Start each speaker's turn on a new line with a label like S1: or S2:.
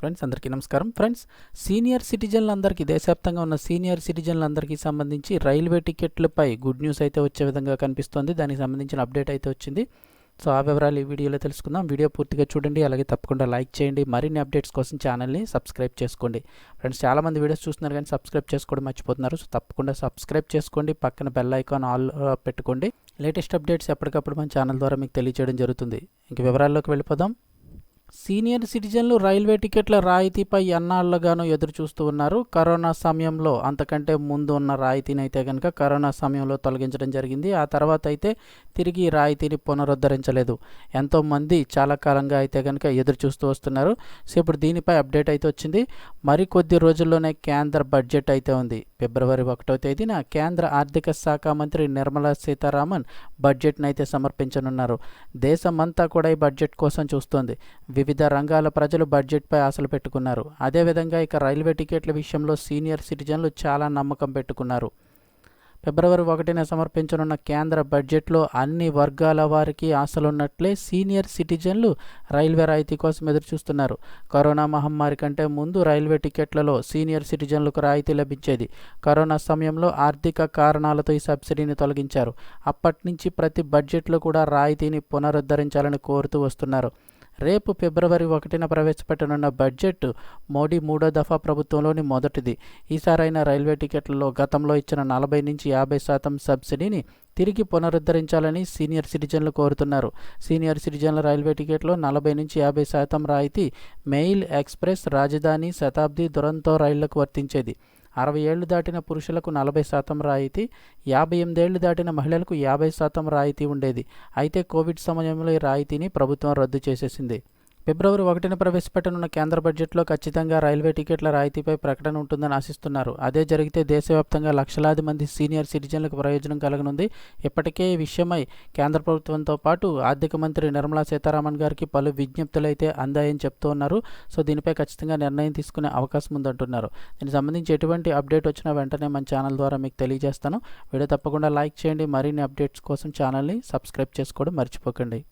S1: Friends అందరికీ నమస్కారం. Friends senior సిటిజన్లందరికీ దేశవ్యాప్తంగా ఉన్న సీనియర్ సిటిజన్లందరికీ సంబంధించి రైల్వే టికెట్లపై గుడ్ న్యూస్ అయితే వచ్చే విధంగా కనిపిస్తోంది. దానికి సంబంధించిన అప్డేట్ అయితే వచ్చింది. సో ఆ వివరాలు ఈ వీడియోలో తెలుసుకుందాం. వీడియో పూర్తిగా చూడండి. అలాగే తప్పకుండా లైక్ చేయండి. మరిన్ని అప్డేట్స్ కోసం ఛానల్ని సబ్స్క్రైబ్ చేసుకోండి. ఫ్రెండ్స్ చాలామంది వీడియోస్ చూస్తున్నారు కానీ సబ్స్క్రైబ్ చేసుకోవడం మర్చిపోతున్నారు. సో తప్పకుండా సబ్స్క్రైబ్ చేసుకోండి. పక్కన బెల్ ఐకాన్ ఆల్ పెట్టుకోండి. లేటెస్ట్ అప్డేట్స్ ఎప్పటికప్పుడు మన ఛానల్ ద్వారా మీకు తెలియజేయడం జరుగుతుంది. ఇంక వివరాల్లోకి వెళ్ళిపోదాం. సీనియర్ సిటిజన్లు రైల్వే టికెట్ల రాయితీపై ఎన్నాళ్ళుగానో ఎదురు చూస్తూ ఉన్నారు. కరోనా సమయంలో అంతకంటే ముందు ఉన్న రాయితీని అయితే కనుక కరోనా సమయంలో తొలగించడం జరిగింది. ఆ తర్వాత అయితే తిరిగి రాయితీని పునరుద్ధరించలేదు. ఎంతోమంది చాలా కాలంగా అయితే కనుక ఎదురు చూస్తూ వస్తున్నారు. సో ఇప్పుడు దీనిపై అప్డేట్ అయితే వచ్చింది. మరికొద్ది రోజుల్లోనే కేంద్ర బడ్జెట్ అయితే ఉంది. ఫిబ్రవరి ఒకటో తేదీన కేంద్ర ఆర్థిక శాఖ మంత్రి నిర్మలా సీతారామన్ బడ్జెట్ను అయితే సమర్పించనున్నారు. దేశమంతా కూడా ఈ బడ్జెట్ కోసం చూస్తోంది. వివిధ రంగాల ప్రజలు బడ్జెట్పై ఆశలు పెట్టుకున్నారు. అదేవిధంగా ఇక రైల్వే టికెట్ల విషయంలో సీనియర్ సిటిజన్లు చాలా నమ్మకం పెట్టుకున్నారు. ఫిబ్రవరి ఒకటిన సమర్పించనున్న కేంద్ర బడ్జెట్లో అన్ని వర్గాల వారికి ఆశలున్నట్లే సీనియర్ సిటిజన్లు రైల్వే రాయితీ కోసం ఎదురుచూస్తున్నారు. కరోనా మహమ్మారి కంటే ముందు రైల్వే టికెట్లలో సీనియర్ సిటిజన్లకు రాయితీ లభించేది. కరోనా సమయంలో ఆర్థిక కారణాలతో ఈ సబ్సిడీని తొలగించారు. అప్పటి నుంచి ప్రతి బడ్జెట్లో కూడా రాయితీని పునరుద్ధరించాలని కోరుతూ వస్తున్నారు. రేపు ఫిబ్రవరి ఒకటిన ప్రవేశపెట్టనున్న బడ్జెట్ మోడీ మూడో దఫా ప్రభుత్వంలోని మొదటిది. ఈసారైన రైల్వే టికెట్లలో గతంలో ఇచ్చిన నలభై నుంచి యాభై శాతం సబ్సిడీని తిరిగి పునరుద్ధరించాలని సీనియర్ సిటిజన్లు కోరుతున్నారు. సీనియర్ సిటిజన్ల రైల్వే టికెట్లో నలభై నుంచి యాభై శాతం రాయితీ మెయిల్ ఎక్స్ప్రెస్ రాజధాని శతాబ్ది దురంతో రైళ్ళకు వర్తించేది. అరవై ఏళ్ళు దాటిన పురుషులకు నలభై శాతం రాయితీ యాభై ఎనిమిదేళ్ళు దాటిన మహిళలకు యాభై శాతం రాయితీ ఉండేది. అయితే కోవిడ్ సమయంలో ఈ రాయితీని ప్రభుత్వం రద్దు చేసేసింది. ఫిబ్రవరి ఒకటిన ప్రవేశపెట్టనున్న కేంద్ర బడ్జెట్లో ఖచ్చితంగా రైల్వే టికెట్ల రాయితీపై ప్రకటన ఉంటుందని ఆశిస్తున్నారు. అదే జరిగితే దేశవ్యాప్తంగా లక్షలాది మంది సీనియర్ సిటిజన్లకు ప్రయోజనం కలగనుంది. ఇప్పటికే ఈ విషయమై కేంద్ర ప్రభుత్వంతో పాటు ఆర్థిక మంత్రి నిర్మలా సీతారామన్ గారికి పలు విజ్ఞప్తులు అయితే అందాయని చెప్తూ ఉన్నారు. సో దీనిపై ఖచ్చితంగా నిర్ణయం తీసుకునే అవకాశం ఉందంటున్నారు. దీనికి సంబంధించి ఎటువంటి అప్డేట్ వచ్చినా వెంటనే మన ఛానల్ ద్వారా మీకు తెలియజేస్తాను. వీడియో తప్పకుండా లైక్ చేయండి. మరిన్ని అప్డేట్స్ కోసం ఛానల్ని సబ్స్క్రైబ్ చేసుకోవడం మర్చిపోకండి.